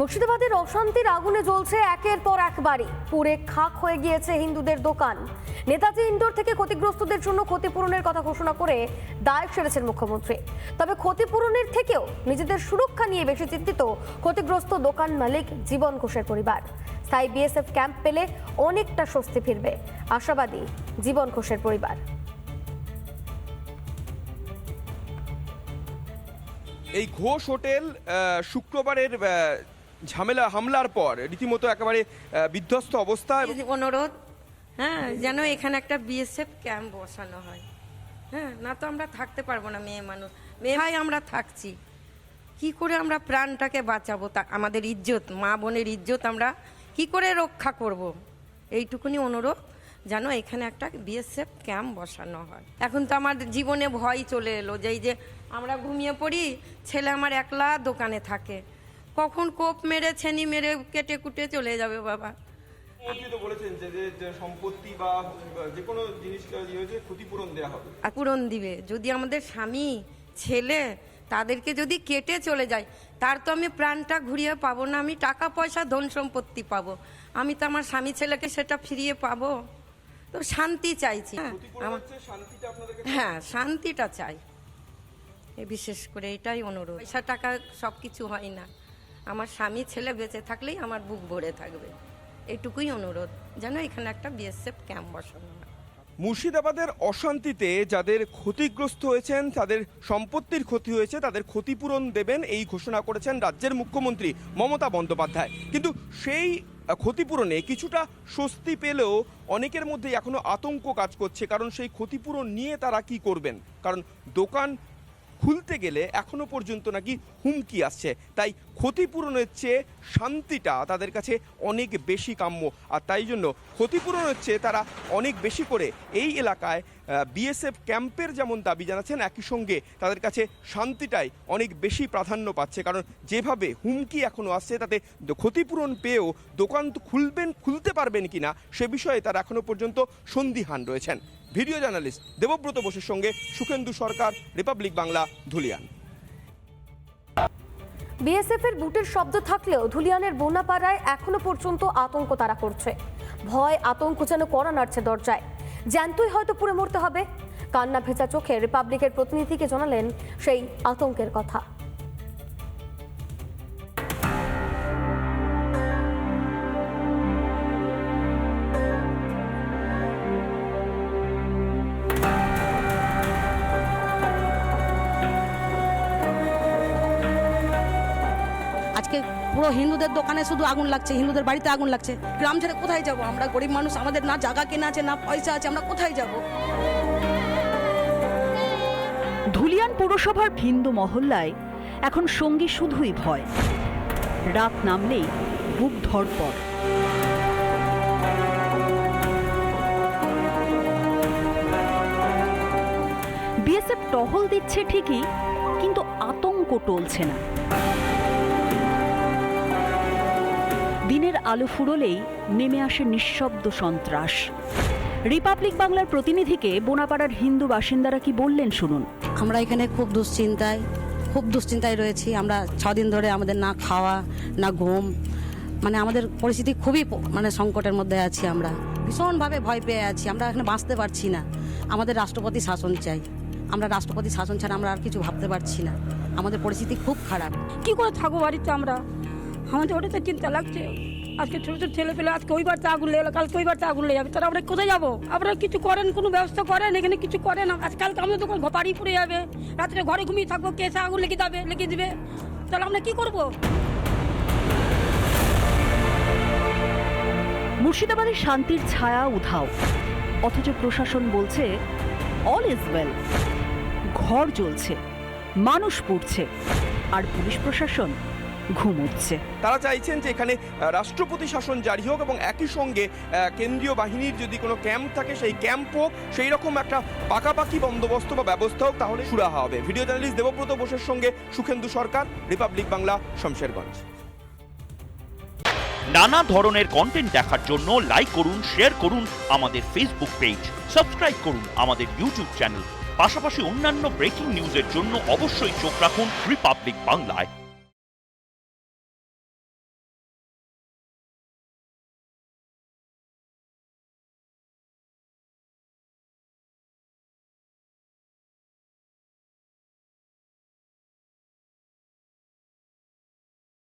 মুর্শিদাবাদের অশান্তির আগুনে জ্বলছে একের পর এক বাড়ি। পুড়ে খাক হয়ে গিয়েছে হিন্দুদের দোকান। নেতাজি ইন্ডোর থেকে ক্ষতিগ্রস্তদের জন্য ক্ষতিপূরণের কথা ঘোষণা করে দায় সেরেছেন মুখ্যমন্ত্রী। তবে ক্ষতিপূরণের থেকেও নিজেদের সুরক্ষা নিয়ে বেশি চিন্তিত ক্ষতিগ্রস্ত দোকান মালিক জীবন ঘোষের পরিবার। স্থায়ী বিএসএফ ক্যাম্প পেলে অনেকটা স্বস্তি ফিরবে। আশাবাদী জীবন ঘোষের পরিবার। এই ঘোষ হোটেল শুক্রবারের ঝামেলা, হামলার পর রীতিমতো একেবারে বিধ্বস্ত অবস্থা অনুরোধ হ্যাঁ যেন এখানে একটা বিএসএফ ক্যাম্প বসানো হয়। হ্যাঁ না তো আমরা থাকতে পারব না, মেয়ে মানুষ। মেয়ে ভাই, আমরা থাকছি। কি করে আমরা প্রাণটাকে বাঁচাবো? তা আমাদের ইজ্জত, মা বোনের ইজ্জত আমরা কি করে রক্ষা করব। এইটুকুনি অনুরোধ, যেন এখানে একটা বিএসএফ ক্যাম্প বসানো হয়। এখন তো আমার জীবনে ভয় চলে এলো যে এই যে আমরা ঘুমিয়ে পড়ি, ছেলে আমার একলা দোকানে থাকে। কখন কোপ মেরে ছেনি মেরে কেটে কুটে চলে যাবে বাবা। বলেছেন যে যে- যে সম্পত্তি বা যে কোনো ক্ষতিপূরণ দেওয়া হবে। পূরণ দিবে। যদি আমাদের স্বামী ছেলে তাদেরকে যদি কেটে চলে যায় তার তো আমি প্রাণটা ঘুরিয়ে পাবো না আমি টাকা পয়সা ধন সম্পত্তি পাবো। আমি তো আমার স্বামী ছেলেকে সেটা ফিরিয়ে পাবো। তো শান্তি চাইছি হ্যাঁ, হ্যাঁ শান্তিটা চাই। বিশেষ করে এটাই অনুরোধ। পয়সা টাকা সব কিছু হয় না। আমার স্বামী ছেলে বেঁচে থাকলেই আমার বুক ভরে থাকবে। এটুকুই অনুরোধ, যেন এখানে একটা বিএসএফ ক্যাম্প বসানো মুর্শিদাবাদের অশান্তিতে যাদের ক্ষতিগ্রস্ত হয়েছেন, তাদের সম্পত্তির ক্ষতি হয়েছে, তাদের ক্ষতিপূরণ দেবেন এই ঘোষণা করেছেন রাজ্যের মুখ্যমন্ত্রী মমতা বন্দ্যোপাধ্যায়। কিন্তু সেই ক্ষতিপূরণে কিছুটা স্বস্তি পেলেও অনেকের মধ্যে এখনও আতঙ্ক কাজ করছে, কারণ সেই ক্ষতিপূরণ নিয়ে তারা কি করবেন? কারণ দোকান খুলতে গেলে এখনও পর্যন্ত নাকি হুমকি আসছে। তাই ক্ষতিপূরণের চেয়ে শান্তিটা, তাদের কাছে অনেক বেশি কাম্য। আর তাই জন্য ক্ষতিপূরণ হচ্ছে তারা অনেক বেশি করে। এই এলাকায় বিএসএফ ক্যাম্পের যেমন দাবি জানাচ্ছেন, একই সঙ্গে তাদের কাছে শান্তিটাই অনেক বেশি প্রাধান্য পাচ্ছে। কারণ যেভাবে হুমকি এখনও আসছে, তাতে ক্ষতিপূরণ পেয়েও দোকান খুলবেন, খুলতে পারবেন কিনা, সে বিষয়ে তারা এখনও পর্যন্ত সন্দিহান রয়েছেন। ভিডিও জার্নালিস্ট দেবব্রত বসুর সঙ্গে সুখেন্দু সরকার, রিপাবলিক বাংলা, ধুলিয়ান। বিএসএফ এর বুটের শব্দ থাকলেও ধুলিয়ানের বোনাপাড়ায় এখনও পর্যন্ত আতঙ্ক তারা করছে। ভয়, আতঙ্ক যেন করা নাড়ছে দরজায়। জ্যান্তই হয়তো পুড়ে মরতে হবে। কান্না ভেজা চোখে রিপাবলিকের প্রতিনিধিকে জানালেন সেই আতঙ্কের কথা। আজকে পুরো হিন্দুদের দোকানে শুধু আগুন লাগছে, হিন্দুদের বাড়িতে আগুন লাগছে। গ্রাম ছেড়ে কোথায় যাব? আমরা গরিব মানুষ, আমাদের না জায়গা কেনা আছে, না পয়সা আছে, আমরা কোথায় যাব? ধুলিয়ান পৌরসভার ভিন্দু মহল্লায় এখন সঙ্গী শুধুই ভয়। রাত নামলেই বুক ধরপড় বিএসএফ টহল দিচ্ছে ঠিকই, কিন্তু আতঙ্ক টলছে না। দিনের আলো ফুরলেই নেমে আসে নিঃশব্দ সন্ত্রাস। রিপাবলিক বাংলার প্রতিনিধিকে বোনাপাড়ার হিন্দু বাসিন্দারা কি বললেন শুনুন। আমরা এখানে খুব দুশ্চিন্তায় খুব দুশ্চিন্তায় রয়েছি। আমরা ছদিন ধরে আমাদের না খাওয়া না ঘুম মানে আমাদের পরিস্থিতি খুবই মানে সংকটের মধ্যে আছি আমরা। ভীষণভাবে ভয় পেয়ে আছি। আমরা এখানে বাঁচতে পারছি না। আমাদের রাষ্ট্রপতি শাসন চাই। আমরা রাষ্ট্রপতি শাসন ছাড়া আমরা আর কিছু ভাবতে পারছি না। আমাদের পরিস্থিতি খুব খারাপ। কি করে থাকব বাড়িতে আমরা? আমাদের ওটাতে চিন্তা লাগছে। আজকে ছোটো ছোটো ছেলে পেলে আজকে ওই বাড়িতে আগুন লেগে কালকে ওই বাড়িতে আগুন লেগে যাবে। তাহলে আমরা কোথায় যাব? আপনারা কিছু করেন, কোনো ব্যবস্থা করেন? এখানে কিছু করেন আজকালকে আমাদের দোকান বাড়ি পড়ে যাবে। রাত্রে ঘরে ঘুমিয়ে থাকব কেসে আগুন লেগে যাবে, লেগে দিবে তাহলে আমরা কি করব? মুর্শিদাবাদের শান্তির ছায়া উধাও। অথচ প্রশাসন বলছে অল ইজ ওয়েল ঘর জ্বলছে, মানুষ পুড়ছে। আর পুলিশ প্রশাসন ঘুমোচ্ছে। তারা চাইছেন যে এখানে রাষ্ট্রপতি শাসন জারি হোক এবং একই সঙ্গে কেন্দ্রীয় বাহিনীর যদি কোনো ক্যাম্প থাকে সেই ক্যাম্প হোক সেই রকম একটা পাকাপাকি বন্দোবস্ত বা ব্যবস্থা হোক তাহলে সুরাহা হবে। ভিডিও জার্নালিস্ট দেবব্রত বোসের সঙ্গে সুখেন্দু সরকার রিপাবলিক বাংলা শমশেরগঞ্জ। নানা ধরনের কন্টেন্ট দেখার জন্য লাইক করুন শেয়ার করুন আমাদের ফেসবুক পেজ সাবস্ক্রাইব করুন আমাদের ইউটিউব চ্যানেল পাশাপাশি অন্যান্য ব্রেকিং নিউজের জন্য অবশ্যই চোখ রাখুন রিপাবলিক বাংলায়